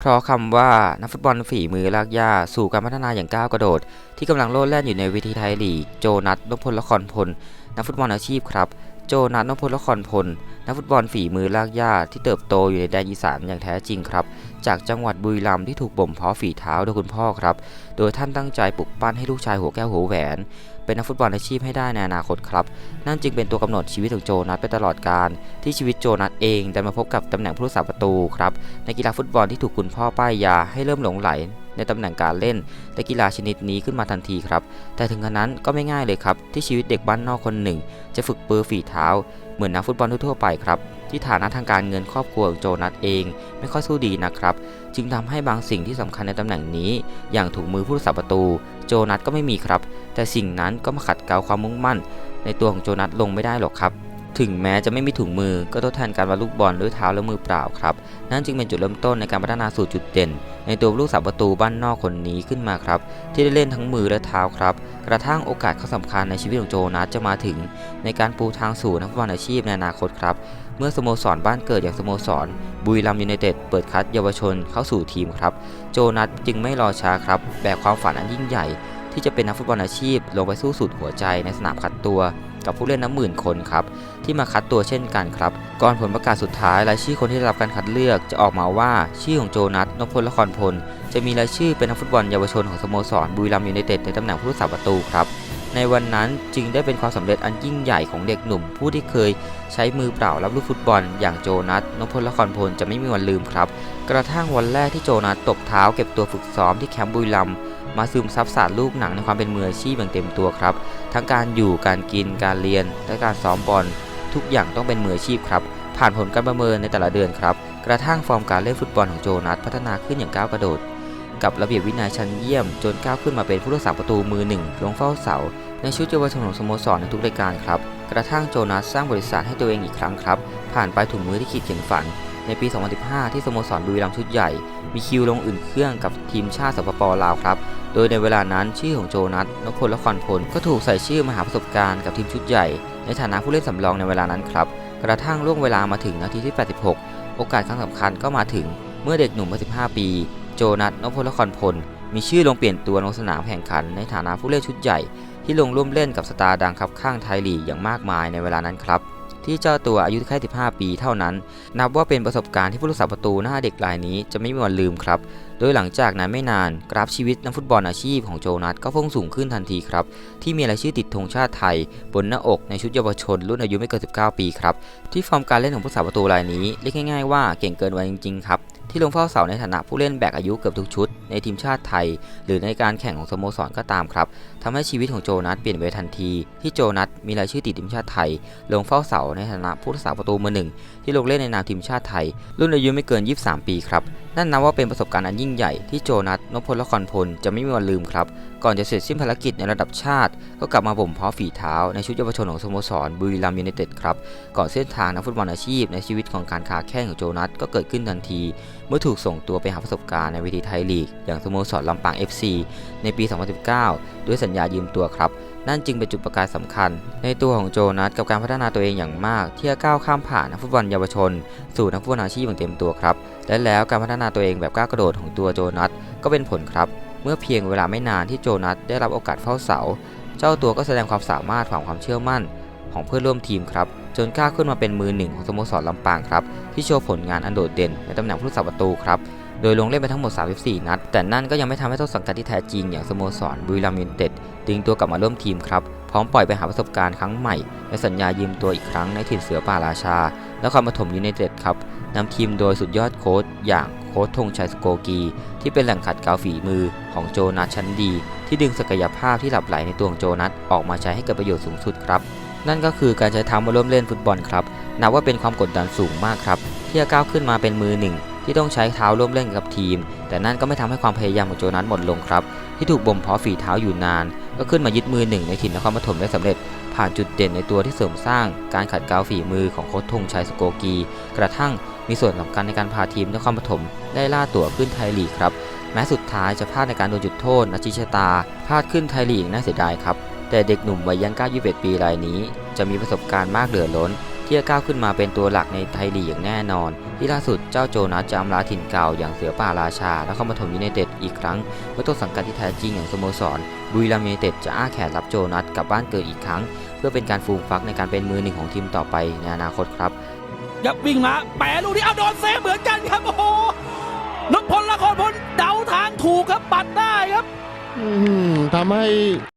เพราะคำว่านักฟุตบอลฝีมือลากย่าสู่การพัฒนาอย่างก้าวกระโดด ที่กำลังโลดแล่นอยู่ในวิธีไทยลีก โจนัทนพพลละครพล นักฟุตบอลอาชีพครับ โจนัทนพพลละครพล นักฟุตบอลฝีมือลากย่าที่เติบโตอยู่ในแดนอีสานอย่างแท้จริงครับ จากจังหวัดบุรีรัมย์ที่ถูกบ่มเพาะฝีเท้าโดยคุณพ่อครับ โดยท่านตั้งใจปลุกปั้นให้ลูกชายหัวแก้วหัวแหวน เป็นนักฟุตบอลอาชีพให้ได้ในอนาคตครับ นั่นจึงเป็นตัวกำหนดชีวิตของโจนัทไปตลอดการ ที่ชีวิตโจนัทเองได้มาพบกับตำแหน่งผู้รักษาประตูครับในกีฬาฟุตบอลที่ถูกคุณพ่อป้ายยาให้เริ่มหลงไหล ในตำแหน่งการเล่นและกีฬาชนิดนี้ขึ้นมาทันทีครับ แต่ถึงกระนั้นก็ไม่ง่ายเลยครับ ที่ชีวิตเด็กบ้านนอกคนหนึ่ง จะฝึกปือฝีเท้า เหมือนนักฟุตบอลทั่วไปครับที่ฐานะทางการเงินครอบครัวของโจนัทเอง ไม่ค่อยสู้ดีนะครับ จึงทำให้บางสิ่งที่สำคัญในตำแหน่งนี้ อย่างถุงมือผู้รักษาประตู โจนัทก็ไม่มีครับ แต่สิ่งนั้นก็มาขัดเกลาความมุ่งมั่น ในตัวของโจนัทลงไม่ได้หรอกครับ ถึงแม้จะไม่มีถุงมือก็ทดแทนการวาดลูกบอลด้วยเท้าและมือเปล่าครับ นั่นจึงเป็นจุดเริ่มต้นในการพัฒนาสู่จุดเด่น ในตัวลูกสาวประตูบ้านนอกคนนี้ขึ้นมาครับ ที่ได้เล่นทั้งมือและเท้าครับ กระทั่งโอกาสข้อสำคัญในชีวิตของโจนัสจะมาถึง ในการปูทางสู่นักฟุตบอลอาชีพในอนาคตครับ เมื่อสโมสรบ้านเกิดอย่างสโมสร บุรีรัมย์ยูไนเต็ดเปิดคัดเยาวชนเข้าสู่ทีมครับ โจนัสจึงไม่รอช้าครับแบกความฝันอันยิ่งใหญ่ ที่จะเป็นนักฟุตบอลอาชีพ ลงไปสู้สุดหัวใจในสนามคัดตัว กับผู้เล่นนับหมื่นคนครับ ที่มาคัดตัวเช่นกันครับ ก่อนผลประกาศสุดท้ายรายชื่อคนที่ได้รับการคัดเลือกจะออกมาว่าชื่อของโจนัสนพพลละครพล จะมีรายชื่อเป็นนักฟุตบอลเยาวชนของสโมสรบุรีรัมย์ยูไนเต็ดในตำแหน่งผู้รักษาประตูครับในวันนั้นจึงได้เป็นความสำเร็จอันยิ่งใหญ่ของเด็กหนุ่ม ผู้ที่เคยใช้มือเปล่ารับลูกฟุตบอล อย่างโจนัสนพพลละครพลจะไม่มีวันลืมครับ กระทั่งวันแรกที่โจนัสตบเท้าเก็บตัวฝึกซ้อมที่แคมป์บุรีรัมย์มาซึมซับศาสตร์ลูกหนังในความเป็นมืออาชีพอย่างเต็มตัวครับ ทั้งการอยู่การกินการเรียนและการซ้อมบอล ทุกอย่างต้องเป็นมืออาชีพครับ ผ่านผลการประเมินในแต่ละเดือนครับ กระทั่งฟอร์มการเล่นฟุตบอลของโจนัสพัฒนาขึ้นอย่างก้าวกระโดด กับระเบียบวินัยชั้นเยี่ยม จนก้าวขึ้นมาเป็นผู้รักษาประตูมือหนึ่งลงเฝ้าเสา ในชุดเยาวชนของสโมสรในทุกรายการครับ กระทั่งโจนัสสร้างบริษัทให้ตัวเองอีกครั้งครับ ผ่านไปถุงมือที่ขีดเขียนฝัน ในปี 2015 ที่สโมสรบุรีรัมย์ชุดใหญ่ มีคิวลงอุ่นเครื่องกับทีมชาติสปปลาวครับ ดยในเวลานั้นชื่อของโจนัสนพพลและครพลก็ถูกใส่ชื่อมาหาประสบการณ์กับทีมชุดใหญ่ ในฐานะผู้เล่นสำรองในเวลานั้นครับ กระทั่งล่วงเวลามาถึงนาทีที่ 86 โอกาสครั้งสำคัญก็มาถึงเมื่อเด็กหนุ่มวัย15 ปี โจนัสนพพลและครพล มีชื่อลงเปลี่ยนตัวลงสนามแข่งขันในฐานะผู้เล่นชุดใหญ่ ที่ลงร่วมเล่นกับสตาร์ดังครับข้างไทยลีกอย่างมากมายในเวลานั้นครับ ที่เจ้าตัวอายุแค่ 15 ปีเท่านั้น นับว่าเป็นประสบการณ์ที่ผู้รักษาประตูหน้าเด็กรายนี้จะไม่มีวันลืมครับ โดยหลังจากนั้นไม่นาน กราฟชีวิตนักฟุตบอลอาชีพของโจนัสก็พุ่งสูงขึ้นทันทีครับ ที่มีรายชื่อติดธงชาติไทย บนหน้าอกในชุดเยาวชนรุ่นอายุไม่เกิน 19 ปีครับ ที่ฟอร์มการเล่นของผู้รักษาประตูรายนี้เรียกง่ายๆว่าเก่งเกินวัยจริงๆครับ ที่ลงเฝ้าเสาในฐานะผู้เล่นแบกอายุเกือบทุกชุด ในทีมชาติไทย หรือในการแข่งของสโมสรก็ตามครับทำให้ชีวิตของโจนัสเปลี่ยนไปทันที ที่โจนัสมีรายชื่อติดทีมชาติไทย ลงเฝ้าเสาในฐานะผู้รักษาประตูมือหนึ่งที่ลงเล่นในนามทีมชาติไทย รุ่นอายุไม่เกิน 23 ปีครับนั่นนับว่าเป็นประสบการณ์อันยิ่งใหญ่ที่โจนัสนพพลละครพลจะไม่มีวันลืมครับก่อนจะเสร็จสิ้นภารกิจในระดับชาติ ก็กลับมาบ่มเพาะฝีเท้าในชุดเยาวชนของสโมสรบุรีรัมย์ยูไนเต็ดครับก่อนเส้นทางนักฟุตบอลอาชีพในชีวิตของการค้าแข่งของโจนัสก็เกิดขึ้นทันทีเมื่อถูกส่งตัวไปหาประสบการณ์ในเวทีไทยลีก อย่างสโมสรลำปาง FC ในปี 2019 ด้วยสัญญายืมตัวครับ นั่นจึงเป็นจุดประกายสำคัญ ในตัวของโจนัสกับการพัฒนาตัวเองอย่างมาก ที่จะก้าวข้ามผ่านนักฟุตบอลเยาวชน สู่นักฟุตบอลอาชีพอย่างเต็มตัวครับ และแล้วการพัฒนาตัวเองแบบก้าวกระโดดของตัวโจนัสก็เป็นผลครับ เมื่อเพียงเวลาไม่นานที่โจนัสได้รับโอกาสเฝ้าเสา เจ้าตัวก็แสดงความสามารถผ่านความเชื่อมั่น ของเพื่อนร่วมทีมครับ จนก้าวขึ้นมาเป็นมือหนึ่งของสโมสรลำปางครับ ที่โชว์ผลงานอันโดดเด่นในตำแหน่งผู้รักษาประตูครับ โดยลงเล่นไปทั้งหมด 34 นัด แต่นั่นก็ยังไม่ทำให้ต้นสังกัดที่แท้จริงอย่างสโมสรบุรีรัมย์ยูไนเต็ดดึงตัวกลับมาร่วมทีมครับ พร้อมปล่อยไปหาประสบการณ์ครั้งใหม่ และสัญญายืมตัวอีกครั้งในถิ่นเสือป่าราชาและความปฐมยูไนเต็ดครับนำทีมโดยสุดยอดโค้ชอย่างโค้ชธงชัยสโกกี ที่เป็นแหล่งขัดเกลาฝีมือของโจนัสชั้นดี ที่ดึงศักยภาพที่หลับไหลในตัวของโจนัสออกมาใช้ให้เกิดประโยชน์สูงสุดครับ นั่นก็คือการใช้เท้ามาร่วมเล่นฟุตบอลครับ นับว่าเป็นความกดดันสูงมากครับ ที่จะก้าวขึ้นมาเป็นมือหนึ่ง ที่ต้องใช้เท้าร่วมเล่นกับทีม แต่นั่นก็ไม่ทำให้ความพยายามของโจนัสหมดลงครับ ที่ถูกบ่มเพาะฝีเท้าอยู่นาน ก็ขึ้นมายึดมือหนึ่งในถิ่นนครปฐมได้สำเร็จ ผ่านจุดเด่นในตัวที่เสริมสร้าง การขัดเกลาฝีมือของโค้ชธงชัยสโกกี กระทั่งมีส่วนสำคัญในการพาทีมนครปฐมได้ล่าตั๋วขึ้นไทยลีกครับแม้สุดท้ายจะพลาดในการโดนจุดโทษนาจิชะตาพลาดขึ้นไทยลีกน่าเสียดายครับ แต่เด็กหนุ่มวัยยังก้า21 ปีรายนี้ จะมีประสบการณ์มากเหลือล้น ที่จะก้าวขึ้นมาเป็นตัวหลักในไทยลีกอย่างแน่นอน ที่ล่าสุดเจ้าโจนัสจะอำลาถิ่นเก่าอย่างเสือป่าราชา และเข้ามาถมยูไนเต็ดอีกครั้งเมื่อต้นสังกัดที่แท้จริงอย่างสโมสรบุรีรัมย์ยูไนเต็ดจะอ้าแขนรับโจนัสกลับบ้านเกิดอีกครั้ง เพื่อเป็นการฟูมฟักในการเป็นมือหนึ่งของทีมต่อไปในอนาคตครับยับวิ่งมาแปะลูกนี้เอาโดนเซฟเหมือนกันครับโอ้โหนพพลละครพลเดาทางถูกครับปัดได้ครับอื้อหือทำให้